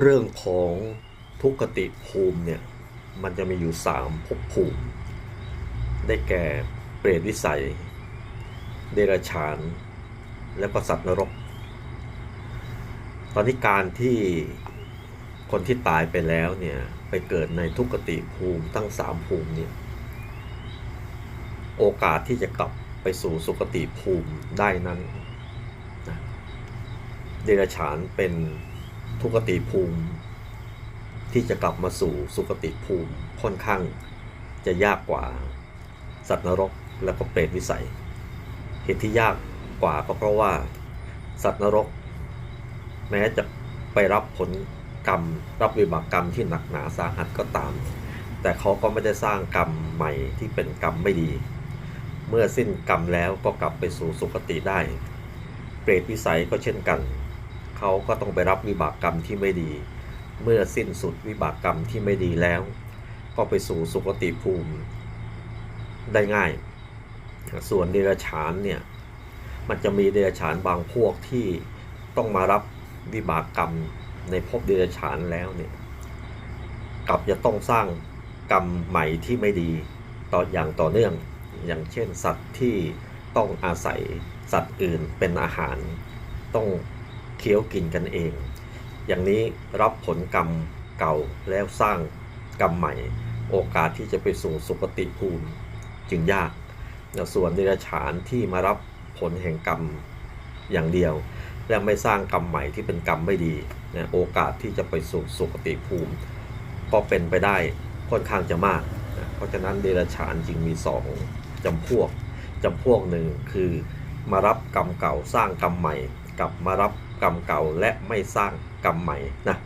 เรื่องของทุกติภูมิเนี่ย มันจะมีอยู่สามภพภูมิ ได้แก่เปรตวิสัย เดรัจฉาน แล้วก็สัตว์นรก ตอนนี้การที่คนที่ตายไปแล้วเนี่ย ไปเกิดในทุกติภูมิทั้งสามภูมิเนี่ย โอกาสที่จะกลับไปสู่สุคติภูมิได้นั้นนะเดรัจฉานเป็น ทุกติภูมิ ที่จะกลับมาสู่สุคติภูมิค่อนข้างจะยากกว่าสัตว์นรกและก็เปรตวิสัย เหตุที่ยากกว่าก็เพราะว่า สัตว์นรก แม้จะไปรับผลกรรม รับวิบากกรรมที่หนักหนาสาหัสก็ตาม แต่เขาก็ไม่ได้สร้างกรรมใหม่ที่เป็นกรรมไม่ดี เมื่อสิ้นกรรมแล้วก็กลับไปสู่สุคติได้ เปรตวิสัยก็เช่นกัน เขาก็ต้องไปรับวิบากกรรมที่ไม่ดี เมื่อสิ้นสุดวิบากกรรมที่ไม่ดีแล้ว ก็ไปสู่สุคติภูมิได้ง่าย ส่วนเดรัจฉานเนี่ย มันจะมีเดรัจฉานบางพวกที่ต้องมารับวิบากกรรมในภพเดรัจฉานแล้วเนี่ยกลับจะต้องสร้างกรรมใหม่ที่ไม่ดีต่ออย่างต่อเนื่อง อย่างเช่นสัตว์ที่ต้องอาศัยสัตว์อื่นเป็นอาหาร ต้อง เคี้ยวกินกันเอง อย่างนี้รับผลกรรมเก่าแล้วสร้างกรรมใหม่ โอกาสที่จะไปสู่สุคติภูมิจึงยาก ส่วนเดรัจฉานที่มารับผลแห่งกรรมอย่างเดียว และไม่สร้างกรรมใหม่ที่เป็นกรรมไม่ดีนะโอกาสที่จะไปสู่สุคติภูมิ ก็เป็นไปได้ค่อนข้างจะมากนะเพราะฉะนั้นเดรัจฉานจึงมีสองจำพวกจำพวกหนึ่งคือมารับกรรมเก่าสร้างกรรมใหม่ กับมารับ กรรมเก่าและไม่สร้างกรรมใหม่นะ